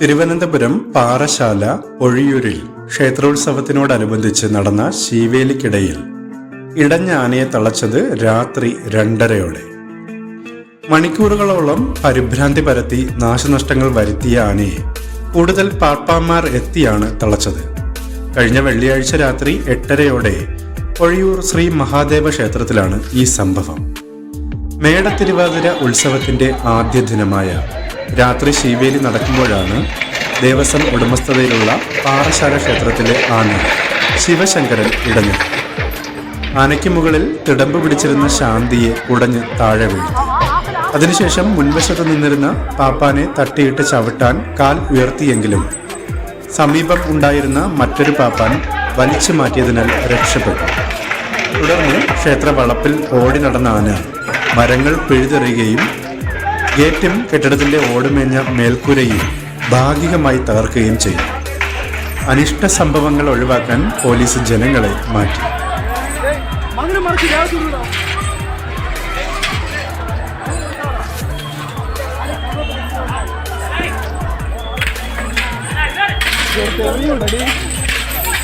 തിരുവനന്തപുരം പാറശാല ഒഴിയൂരിൽ ക്ഷേത്രോത്സവത്തിനോടനുബന്ധിച്ച് നടന്ന ശീവേലിക്കിടയിൽ ഇടഞ്ഞ ആനയെ തളച്ചത് രാത്രി രണ്ടരയോടെ. മണിക്കൂറുകളോളം പരിഭ്രാന്തി പരത്തി നാശനഷ്ടങ്ങൾ വരുത്തിയ ആനയെ കൂടുതൽ പാർപ്പാമാർ എത്തിയാണ് തളച്ചത്. കഴിഞ്ഞ വെള്ളിയാഴ്ച രാത്രി എട്ടരയോടെ ഒഴിയൂർ ശ്രീ മഹാദേവ ക്ഷേത്രത്തിലാണ് ഈ സംഭവം. മേടത്തിരുവാതിര ഉത്സവത്തിന്റെ ആദ്യ ദിനമായ രാത്രി ശിവേലി നടക്കുമ്പോഴാണ് ദേവസ്വം ഉടമസ്ഥതയിലുള്ള പാറശാല ക്ഷേത്രത്തിലെ ആന ശിവശങ്കരൻ ഇടഞ്ഞു. ആനയ്ക്ക് മുകളിൽ തിടമ്പ് പിടിച്ചിരുന്ന ശാന്തിയെ ഉടഞ്ഞ് താഴെ വീഴ്ത്തി അതിനുശേഷം മുൻവശത്ത് നിന്നിരുന്ന പാപ്പാനെ തട്ടിയിട്ട് ചവിട്ടാൻ കാൽ ഉയർത്തിയെങ്കിലും സമീപം ഉണ്ടായിരുന്ന മറ്റൊരു പാപ്പാൻ വലിച്ചു മാറ്റിയതിനാൽ രക്ഷപ്പെട്ടു. തുടർന്ന് ക്ഷേത്ര വളപ്പിൽ ഓടി നടന്ന ആന മരങ്ങൾ പിഴുതെറിയുകയും ഗേറ്റും കെട്ടിടത്തിന്റെ ഓടുമേഞ്ഞ മേൽക്കൂരയും ഭാഗികമായി തകർക്കുകയും ചെയ്തു. അനിഷ്ട സംഭവങ്ങൾ ഒഴിവാക്കാൻ പോലീസ് ജനങ്ങളെ മാറ്റി.